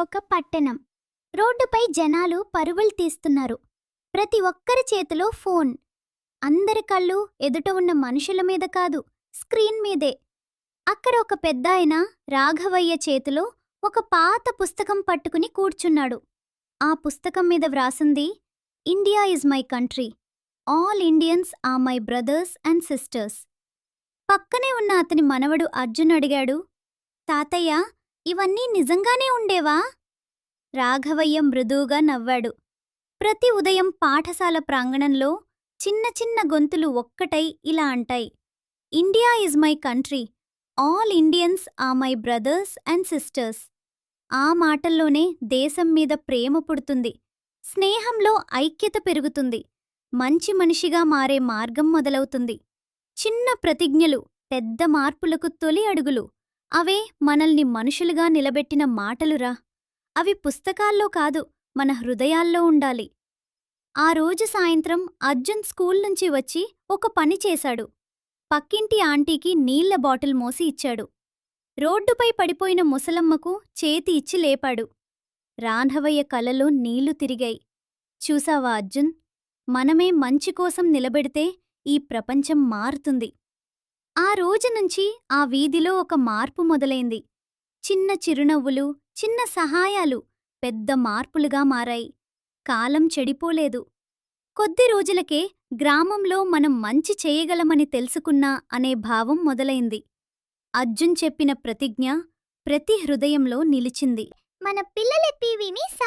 ఒక పట్టణం. రోడ్డుపై జనాలు పరుగులు తీస్తున్నారు. ప్రతి ఒక్కరి చేతిలో ఫోన్. అందరి కళ్ళు ఎదుట ఉన్న మనుషుల మీద కాదు స్క్రీన్ మీదే. అక్కడ ఒక పెద్దాయన రాఘవయ్య చేతిలో ఒక పాత పుస్తకం పట్టుకుని కూర్చున్నాడు. ఆ పుస్తకం మీద వ్రాసింది India is my country. All Indians are my brothers and sisters. పక్కనే ఉన్న అతని మనవడు అర్జున్ అడిగాడు తాతయ్య ఇవన్నీ నిజంగానే ఉండేవా? రాఘవయ్య మృదువుగా నవ్వాడు. ప్రతి ఉదయం పాఠశాల ప్రాంగణంలో చిన్న చిన్న గొంతులు ఒక్కటై ఇలా అంటాయి. India is my country. All Indians are my brothers and sisters. ఆ మాటల్లోనే దేశం మీద ప్రేమ పుడుతుంది. స్నేహంలో ఐక్యత పెరుగుతుంది. మంచి మనిషిగా మారే మార్గం మొదలవుతుంది. చిన్న ప్రతిజ్ఞలు పెద్ద మార్పులకు తొలి అడుగులు. అవే మనల్ని మనుషులుగా నిలబెట్టిన మాటలురా. అవి పుస్తకాల్లో కాదు మన హృదయాల్లో ఉండాలి. ఆ రోజు సాయంత్రం అర్జున్ స్కూల్ నుంచి వచ్చి ఒక పని చేశాడు. పక్కింటి ఆంటీకి నీళ్ళ బాటిల్ మోసి ఇచ్చాడు. రోడ్డుపై పడిపోయిన ముసలమ్మకు చేతి ఇచ్చి లేపాడు. రాఘవయ్య కలలో నీళ్ళు తిరిగాయి. చూసావా అర్జున్? మనమే మంచి కోసం నిలబెడితే ఈ ప్రపంచం మారుతుంది. ఆ రోజు నుంచి ఆ వీధిలో ఒక మార్పు మొదలైంది. చిన్న చిరునవ్వులు చిన్న సహాయాలు పెద్ద మార్పులుగా మారాయి. కాలం చెడిపోలేదు. కొద్ది రోజులకే గ్రామంలో మనం మంచి చేయగలమని తెలుసుకున్నా అనే భావం మొదలైంది. అర్జున్ చెప్పిన ప్రతిజ్ఞ ప్రతి హృదయంలో నిలిచింది. మన పిల్లల టీవీని